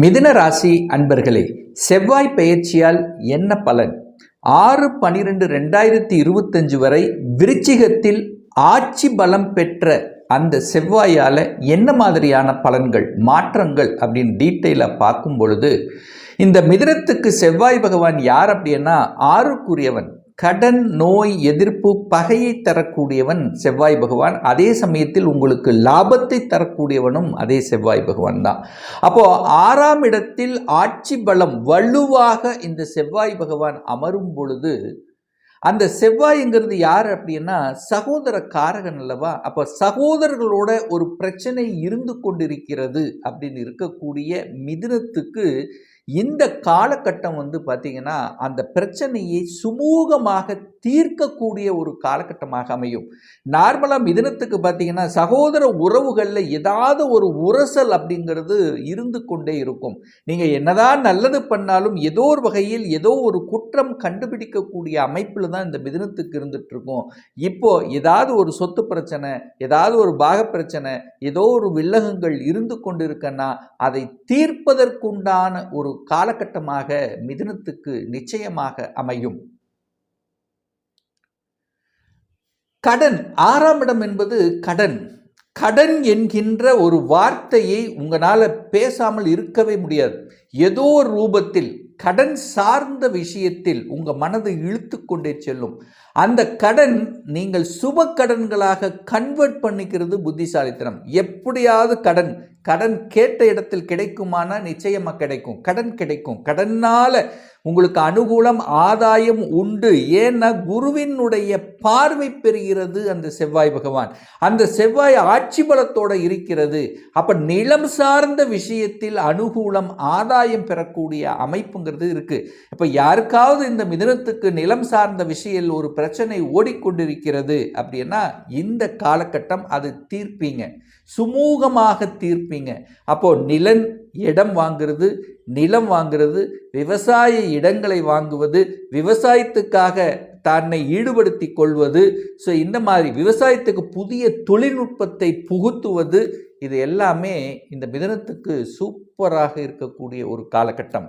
மிதுன ராசி அன்பர்களே செவ்வாய் பெயர்ச்சியால் என்ன பலன்? ஆறு பனிரெண்டு ரெண்டாயிரத்தி இருபத்தஞ்சு வரை விருச்சிகத்தில் ஆட்சி பலம் பெற்ற அந்த செவ்வாயால் என்ன மாதிரியான பலன்கள் மாற்றங்கள் அப்படின்னு டீட்டெயிலாக பார்க்கும் பொழுது இந்த மிதிரத்துக்கு செவ்வாய் பகவான் யார் அப்படின்னா ஆறுக்குரியவன். கடன் நோய் எதிர்ப்பு பகையை தரக்கூடியவன் செவ்வாய் பகவான். அதே சமயத்தில் உங்களுக்கு லாபத்தை தரக்கூடியவனும் அதே செவ்வாய் பகவான் தான். அப்போ ஆறாம் இடத்தில் ஆட்சி பலம் வலுவாக இந்த செவ்வாய் பகவான் அமரும் பொழுது அந்த செவ்வாய்ங்கிறது யார் அப்படின்னா சகோதர காரகன் அல்லவா? அப்போ சகோதரர்களோட ஒரு பிரச்சனை இருந்து கொண்டிருக்கிறது அப்படின்னு இருக்கக்கூடிய மிதுனத்துக்கு இந்த காலகட்டம் வந்து பார்த்திங்கன்னா அந்த பிரச்சனையை சுமூகமாக தீர்க்கக்கூடிய ஒரு காலகட்டமாக அமையும். நார்மலாக மிதனத்துக்கு பார்த்தீங்கன்னா சகோதர உறவுகளில் ஏதாவது ஒரு உரசல் அப்படிங்கிறது இருந்து கொண்டே இருக்கும். நீங்கள் என்னதான் நல்லது பண்ணாலும் ஏதோ ஒரு வகையில் ஏதோ ஒரு குற்றம் கண்டுபிடிக்கக்கூடிய அமைப்பில் தான் இந்த மிதனத்துக்கு இருந்துட்டு இருக்கும். இப்போ ஏதாவது ஒரு சொத்து பிரச்சனை ஏதாவது ஒரு பாக பிரச்சனை ஏதோ ஒரு வில்லகங்கள் இருந்து கொண்டிருக்கன்னா அதை தீர்ப்பதற்குண்டான ஒரு காலகட்டமாக மிதனத்துக்கு நிச்சயமாக அமையும். கடன். ஆறாம் இடம் என்பது கடன். கடன் என்கின்ற ஒரு வார்த்தையை உங்களால் பேசாமல் இருக்கவே முடியாது. ஏதோ ஒரு ரூபத்தில் கடன் சார்ந்த விஷயத்தில் உங்கள் மனதை இழுத்து கொண்டே செல்லும். அந்த கடன் நீங்கள் சுப கடன்களாக கன்வெர்ட் பண்ணிக்கிறது புத்திசாலித்தனம். எப்படியாவது கடன் கடன் கேட்ட இடத்தில் கிடைக்குமானா நிச்சயமாக கிடைக்கும். கடன் கிடைக்கும். கடனால் உங்களுக்கு அனுகூலம் ஆதாயம் உண்டு. ஏன்னா குருவினுடைய பார்வை பெறுகிறது அந்த செவ்வாய் பகவான். அந்த செவ்வாய் ஆட்சி பலத்தோடு இருக்கிறது. அப்போ நிலம் சார்ந்த விஷயத்தில் அனுகூலம் ஆதாயம் பெறக்கூடிய அமைப்புங்கிறது இருக்குது இப்போ யாருக்காவது இந்த மிதனத்துக்கு நிலம் சார்ந்த விஷயம் ஒரு பிரச்சனை ஓடிக்கொண்டிருக்கிறது அப்படின்னா இந்த காலகட்டம் அது தீர்ப்பீங்க. சுமூகமாக தீர்ப்பீங்க. அப்போது நிலன் இடம் வாங்கிறது நிலம் வாங்கிறது விவசாய இடங்களை வாங்குவது விவசாயத்துக்காக தன்னை ஈடுபடுத்தி கொள்வது ஸோ இந்த மாதிரி விவசாயத்துக்கு புதிய தொழில்நுட்பத்தை புகுத்துவது இது எல்லாமே இந்த மிதனத்துக்கு சூப்பராக இருக்கக்கூடிய ஒரு காலகட்டம்.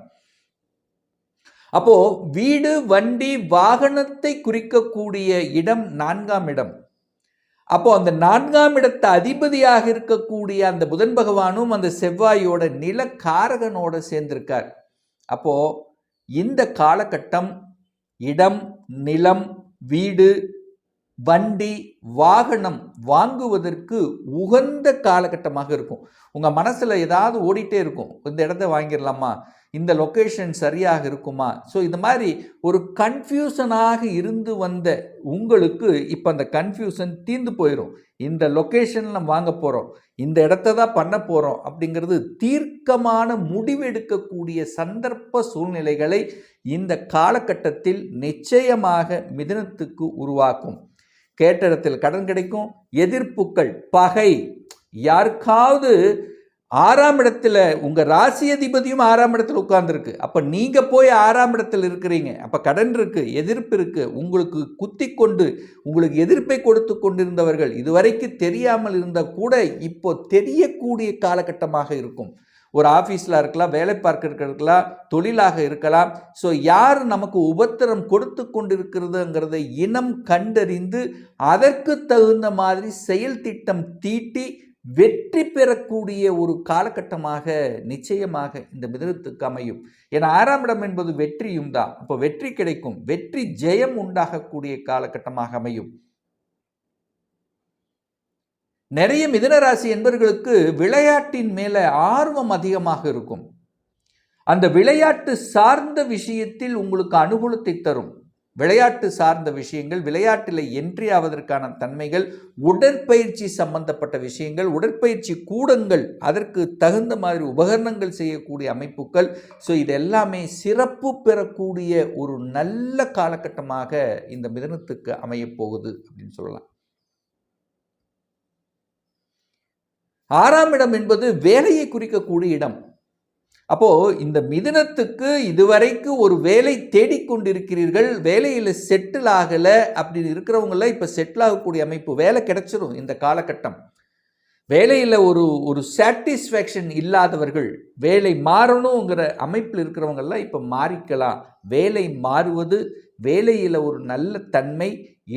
அப்போது வீடு வண்டி வாகனத்தை குறிக்கக்கூடிய இடம் நான்காம் இடம். அப்போ அந்த நான்காம் இடத்த அதிபதியாக இருக்கக்கூடிய அந்த புதன் பகவானும் அந்த செவ்வாயோட நில காரகனோட சேர்ந்திருக்கார். அப்போ இந்த காலகட்டம் இடம் நிலம் வீடு வண்டி வாகனம் வாங்குவதற்கு உகந்த காலகட்டமாக இருக்கும். உங்கள் மனசில் ஏதாவது ஓடிட்டே இருக்கும். இந்த இடத்த வாங்கிடலாமா? இந்த லொக்கேஷன் சரியாக இருக்குமா? ஸோ இந்த மாதிரி ஒரு கன்ஃபியூஷனாக இருந்து வந்த உங்களுக்கு இப்போ அந்த கன்ஃபியூஷன் தீர்ந்து போயிடும் இந்த லொக்கேஷனில் வாங்க போகிறோம் இந்த இடத்த தான் பண்ண போகிறோம் அப்படிங்கிறது தீர்க்கமான முடிவெடுக்கக்கூடிய சந்தர்ப்ப சூழ்நிலைகளை இந்த காலகட்டத்தில் நிச்சயமாக மிதனத்துக்கு உருவாக்கும். கேட்ட இடத்தில் கடன் கிடைக்கும். எதிர்ப்புகள் பகை. யாருக்காவது ஆறாம் இடத்துல உங்கள் ராசி அதிபதியும் ஆறாம் இடத்துல உட்கார்ந்துருக்கு. அப்போ நீங்கள் போய் ஆறாம் இடத்துல இருக்கிறீங்க. அப்போ கடன் இருக்குது எதிர்ப்பு இருக்குது உங்களுக்கு குத்தி கொண்டு உங்களுக்கு எதிர்ப்பை கொடுத்து கொண்டிருந்தவர்கள் இதுவரைக்கும் தெரியாமல் இருந்தால் கூட இப்போ தெரியக்கூடிய காலகட்டமாக இருக்கும். ஒரு ஆஃபீஸில் இருக்கலாம் வேலை பார்க்க இருக்கலாம் தொழிலாக இருக்கலாம். ஸோ யார் நமக்கு உபத்திரம் கொடுத்து கொண்டிருக்கிறதுங்கிறத இனம் கண்டறிந்து அதற்கு தகுந்த மாதிரி செயல் திட்டம் தீட்டி வெற்றி பெறக்கூடிய ஒரு காலகட்டமாக நிச்சயமாக இந்த மிதனத்துக்கு அமையும். ஏன்னா ஆறாம் இடம் என்பது வெற்றியும் தான். இப்போ வெற்றி கிடைக்கும். வெற்றி ஜெயம் உண்டாகக்கூடிய காலகட்டமாக அமையும். நிறைய மிதனராசி என்பவர்களுக்கு விளையாட்டின் மேலே ஆர்வம் அதிகமாக இருக்கும். அந்த விளையாட்டு சார்ந்த விஷயத்தில் உங்களுக்கு அனுகூலத்தை தரும். விளையாட்டு சார்ந்த விஷயங்கள் விளையாட்டில் என்ட்ரி ஆவதற்கான தன்மைகள் உடற்பயிற்சி சம்பந்தப்பட்ட விஷயங்கள் உடற்பயிற்சி கூடங்கள் அதற்கு தகுந்த மாதிரி உபகரணங்கள் செய்யக்கூடிய அமைப்புகள். ஸோ இது எல்லாமே சிறப்பு பெறக்கூடிய ஒரு நல்ல காலகட்டமாக இந்த மிதனத்துக்கு அமையப்போகுது அப்படின்னு சொல்லலாம். ஆறாம் இடம் என்பது வேலையை குறிக்கக்கூடிய இடம். அப்போது இந்த மிதுனத்துக்கு இதுவரைக்கும் ஒரு வேலை தேடிக்கொண்டிருக்கிறீர்கள் வேலையில் செட்டில் ஆகலை அப்படின்னு இருக்கிறவங்கள இப்போ செட்டில் ஆகக்கூடிய அமைப்பு வேலை கிடைச்சிரும் இந்த காலகட்டம். வேலையில் ஒரு ஒரு சாட்டிஸ்ஃபேக்ஷன் இல்லாதவர்கள் வேலை மாறணுங்கிற அமைப்பில் இருக்கிறவங்கெல்லாம் இப்போ மாறிக்கலாம். வேலை மாறுவது வேலையில் ஒரு நல்ல தன்மை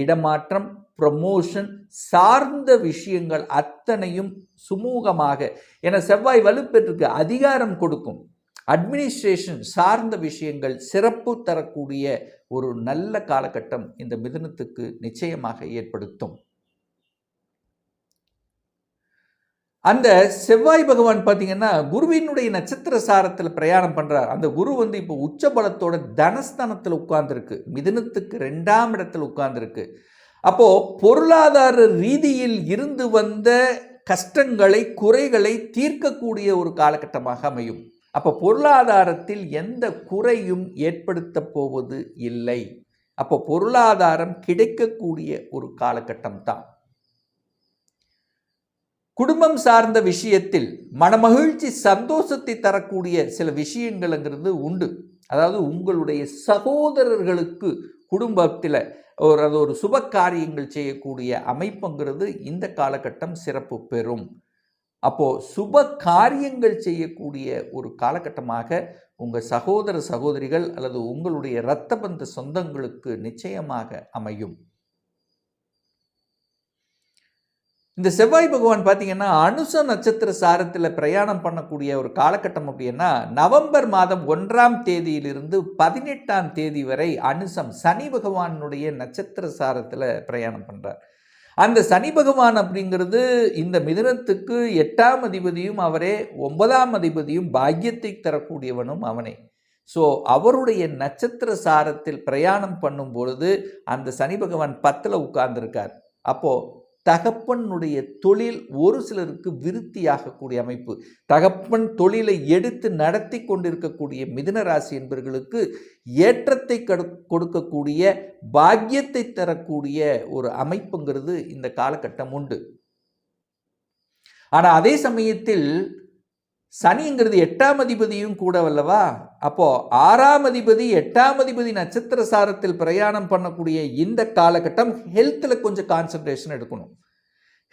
இடமாற்றம் ப்ரமோஷன் சார்ந்த விஷயங்கள் அத்தனையும் சுமூகமாக. என செவ்வாய் வலுப்பெற்றுக்கு அதிகாரம் கொடுக்கும். அட்மினிஸ்ட்ரேஷன் சார்ந்த விஷயங்கள் சிறப்பு தரக்கூடிய ஒரு நல்ல காலகட்டம் இந்த மிதனத்துக்கு நிச்சயமாக ஏற்படுத்தும். அந்த செவ்வாய் பகவான் பார்த்தீங்கன்னா குருவினுடைய நட்சத்திர சாரத்தில் பிரயாணம் பண்ணுறார் அந்த குரு வந்து இப்போ உச்ச பலத்தோட தனஸ்தானத்தில் உட்கார்ந்துருக்கு. மிதனத்துக்கு ரெண்டாம் இடத்தில் உட்கார்ந்துருக்கு. அப்போது பொருளாதார ரீதியில் இருந்து வந்த கஷ்டங்களை குறைகளை தீர்க்கக்கூடிய ஒரு காலகட்டமாக அமையும். அப்போ பொருளாதாரத்தில் எந்த குறையும் ஏற்படுத்த போவது இல்லை. அப்போ பொருளாதாரம் கிடைக்கக்கூடிய ஒரு காலகட்டம் தான். குடும்பம் சார்ந்த விஷயத்தில் மனமகிழ்ச்சி சந்தோஷத்தை தரக்கூடிய சில விஷயங்கள்ங்கிறது உண்டு. அதாவது உங்களுடைய சகோதரர்களுக்கு குடும்பத்தில் ஒரு அது ஒரு சுப காரியங்கள் செய்யக்கூடிய அமைப்புங்கிறது இந்த காலகட்டம் சிறப்பு பெறும். அப்போது சுப காரியங்கள் செய்யக்கூடிய ஒரு காலகட்டமாக உங்கள் சகோதர சகோதரிகள் அல்லது உங்களுடைய இரத்த பந்த சொந்தங்களுக்கு நிச்சயமாக அமையும். இந்த செவ்வாய் பகவான் பார்த்தீங்கன்னா அனுச நட்சத்திர சாரத்தில் பிரயாணம் பண்ணக்கூடிய ஒரு காலகட்டம் அப்படின்னா நவம்பர் மாதம் ஒன்றாம் தேதியிலிருந்து பதினெட்டாம் தேதி வரை அனுசம் சனி பகவானுடைய நட்சத்திர சாரத்தில் பிரயாணம் பண்ணுறார் அந்த சனி பகவான் அப்படிங்கிறது இந்த மிதனத்துக்கு எட்டாம் அதிபதியும் அவரே ஒன்பதாம் அதிபதியும் பாக்கியத்தை தரக்கூடியவனும் அவனே. ஸோ அவருடைய நட்சத்திர சாரத்தில் பிரயாணம் பண்ணும் பொழுது அந்த சனி பகவான் பத்தில் உட்கார்ந்துருக்கார். அப்போது தகப்பனுடைய தொழில் ஒரு சிலருக்கு விருத்தியாகக்கூடிய அமைப்பு. தகப்பன் தொழிலை எடுத்து நடத்தி கொண்டிருக்கக்கூடிய மிதுன ராசி என்பவர்களுக்கு ஏற்றத்தை கொடுக்கக்கூடிய பாக்கியத்தை தரக்கூடிய ஒரு அமைப்புங்கிறது இந்த காலகட்டம் உண்டு. ஆனால் அதே சமயத்தில் சனிங்கிறது எட்டாம் அதிபதியும் கூட வல்லவா? அப்போ ஆறாம் அதிபதி எட்டாம் அதிபதி நட்சத்திர சாரத்தில் பிரயாணம் பண்ணக்கூடிய இந்த காலகட்டம் ஹெல்த்தில் கொஞ்சம் கான்சன்ட்ரேஷன் எடுக்கணும்.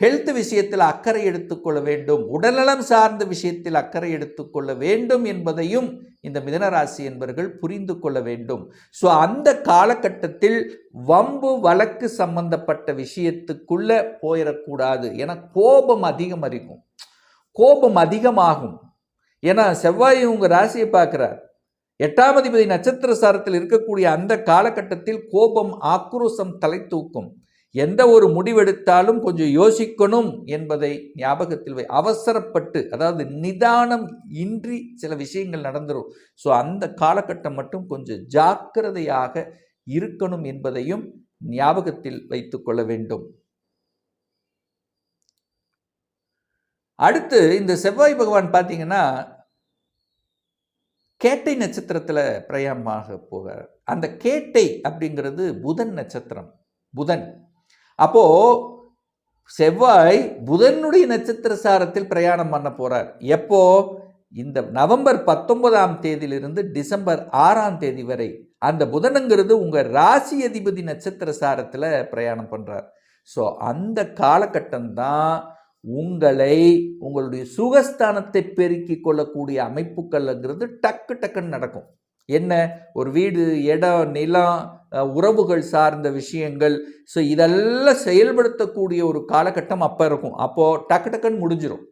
ஹெல்த் விஷயத்தில் அக்கறை எடுத்துக்கொள்ள வேண்டும். உடல்நலம் சார்ந்த விஷயத்தில் அக்கறை எடுத்துக்கொள்ள வேண்டும் என்பதையும் இந்த மிதனராசி என்பவர்கள் புரிந்து கொள்ள வேண்டும். ஸோ அந்த காலகட்டத்தில் வம்பு வழக்கு சம்பந்தப்பட்ட விஷயத்துக்குள்ளே போயிடக்கூடாது. என கோபம் அதிகம் அறிக்கும் கோபம் அதிகமாகும். ஏன்னா செவ்வாய் உங்கள் ராசியை பார்க்குறார். எட்டாம் அதிபதி நட்சத்திர சாரத்தில் இருக்கக்கூடிய அந்த காலகட்டத்தில் கோபம் ஆக்ரோசம் தலை தூக்கும் எந்த ஒரு முடிவெடுத்தாலும் கொஞ்சம் யோசிக்கணும் என்பதை ஞாபகத்தில் வை. அவசரப்பட்டு அதாவது நிதானம் இன்றி சில விஷயங்கள் நடந்துடும் ஸோ அந்த காலகட்டம் மட்டும் கொஞ்சம் ஜாக்கிரதையாக இருக்கணும் என்பதையும் ஞாபகத்தில் வைத்துக்கொள்ள வேண்டும். அடுத்து இந்த செவ்வாய் பகவான் பார்த்தீங்கன்னா கேட்டை நட்சத்திரத்தில் பிரயாணமாக போகிறார். அந்த கேட்டை அப்படிங்கிறது புதன் நட்சத்திரம். புதன். அப்போது செவ்வாய் புதனுடைய நட்சத்திர சாரத்தில் பிரயாணம் பண்ண போகிறார் எப்போ? இந்த நவம்பர் பத்தொன்பதாம் தேதியிலிருந்து டிசம்பர் ஆறாம் தேதி வரை. அந்த புதனுங்கிறது உங்கள் ராசி அதிபதி நட்சத்திர சாரத்தில் பிரயாணம் பண்ணுறார் ஸோ அந்த காலகட்டம் தான் உங்களை உங்களுடைய சுகஸ்தானத்தை பெருக்கி கொள்ளக்கூடிய அமைப்புகள்ங்கிறது டக்கு டக்குன்னு நடக்கும். என்ன? ஒரு வீடு இடம் நிலம் உறவுகள் சார்ந்த விஷயங்கள். ஸோ இதெல்லாம் செயல்படுத்தக்கூடிய ஒரு காலகட்டம் அப்போ இருக்கும். அப்போது டக்கு டக்குன்னு முடிஞ்சிடும்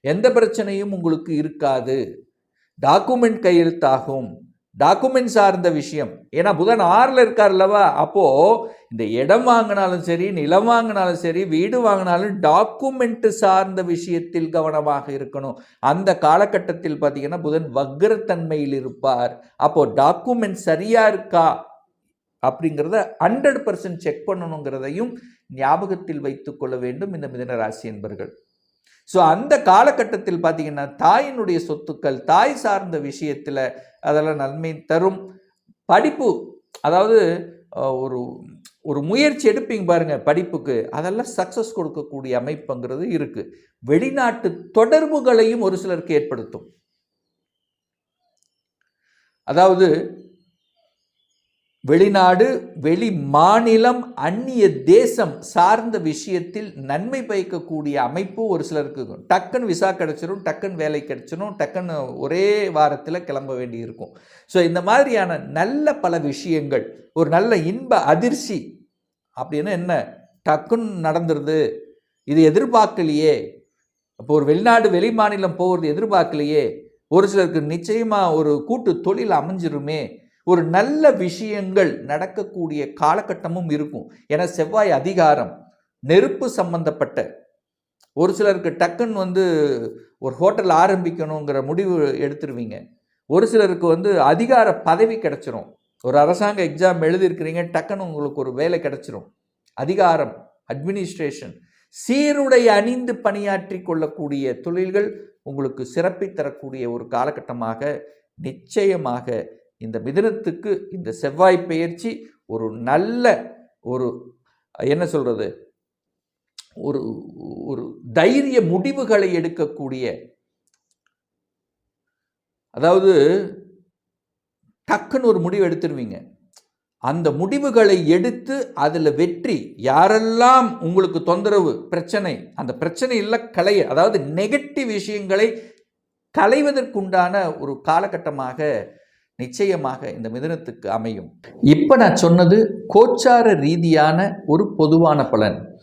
எந்த பிரச்சனையும் உங்களுக்கு இருக்காது. டாக்குமெண்ட் கையெழுத்தாகும். டாக்குமெண்ட் சார்ந்த விஷயம். ஏன்னா புதன் ஆறில் இருக்கார் அல்லவா? அப்போது இந்த இடம் வாங்கினாலும் சரி நிலம் வாங்கினாலும் சரி வீடு வாங்கினாலும் டாக்குமெண்ட் சார்ந்த விஷயத்தில் கவனமாக இருக்கணும். அந்த காலகட்டத்தில் பார்த்தீங்கன்னா புதன் வக்ரத்தன்மையில் இருப்பார். அப்போது டாக்குமெண்ட் சரியாக இருக்கா? அப்படிங்கிறத ஹண்ட்ரட் பர்சன்ட் செக் பண்ணணுங்கிறதையும் ஞாபகத்தில் வைத்துக்கொள்ள வேண்டும் இந்த மிதன ராசி என்பர்கள். ஸோ அந்த காலகட்டத்தில் பார்த்தீங்கன்னா தாயினுடைய சொத்துக்கள் தாய் சார்ந்த விஷயத்தில் அதெல்லாம் நன்மை தரும். படிப்பு அதாவது ஒரு ஒரு முயற்சி எடுப்பீங்க பாருங்க படிப்புக்கு. அதெல்லாம் சக்ஸஸ் கொடுக்கக்கூடிய அமைப்புங்கிறது இருக்குது வெளிநாட்டு தொடர்புகளையும் ஒரு சிலருக்கு ஏற்படுத்தும். அதாவது வெளிநாடு வெளி மாநிலம் அந்நிய தேசம் சார்ந்த விஷயத்தில் நன்மை பயக்கக்கூடிய அமைப்பு ஒரு சிலருக்கு இருக்கும். டக்குன்னு விசா கிடச்சிரும் டக்குன்னு வேலை கிடச்சிரும் டக்குன்னு ஒரே வாரத்தில் கிளம்ப வேண்டி இருக்கும் ஸோ இந்த மாதிரியான நல்ல பல விஷயங்கள் ஒரு நல்ல இன்ப அதிர்ச்சி அப்படின்னு என்ன? டக்குன்னு நடந்துருது. இது எதிர்பார்க்கலையே. அப்போ ஒரு வெளிநாடு வெளி மாநிலம் போகிறது எதிர்பார்க்கலையே. ஒரு சிலருக்கு நிச்சயமாக ஒரு கூட்டு தொழில் அமைஞ்சிருமே. ஒரு நல்ல விஷயங்கள் நடக்கக்கூடிய காலகட்டமும் இருக்கும். ஏன்னா செவ்வாய் அதிகாரம் நெருப்பு சம்பந்தப்பட்ட. ஒரு சிலருக்கு டக்குன்னு வந்து ஒரு ஹோட்டல் ஆரம்பிக்கணுங்கிற முடிவு எடுத்துருவீங்க. ஒரு சிலருக்கு வந்து அதிகார பதவி கிடைச்சிரும். ஒரு அரசாங்க எக்ஸாம் எழுதியிருக்கிறீங்க டக்குன்னு உங்களுக்கு ஒரு வேலை கிடச்சிரும். அதிகாரம் அட்மினிஸ்ட்ரேஷன் சீருடை அணிந்து பணியாற்றி கொள்ளக்கூடிய தொழில்கள் உங்களுக்கு சிறப்பித்தரக்கூடிய ஒரு காலகட்டமாக நிச்சயமாக இந்த மிதனத்துக்கு இந்த செவ்வாய் பெயர்ச்சி ஒரு நல்ல ஒரு என்ன சொல்கிறது ஒரு ஒரு தைரிய முடிவுகளை எடுக்கக்கூடிய அதாவது டக்குன்னு ஒரு முடிவு எடுத்துருவீங்க. அந்த முடிவுகளை எடுத்து அதில் வெற்றி யாரெல்லாம் உங்களுக்கு தொந்தரவு பிரச்சனை அந்த பிரச்சனையில் களைய அதாவது நெகட்டிவ் விஷயங்களை களைவதற்குண்டான ஒரு காலகட்டமாக நிச்சயமாக இந்த மிதனத்துக்கு அமையும். இப்போ நான் சொன்னது கோச்சார ரீதியான ஒரு பொதுவான பலன்.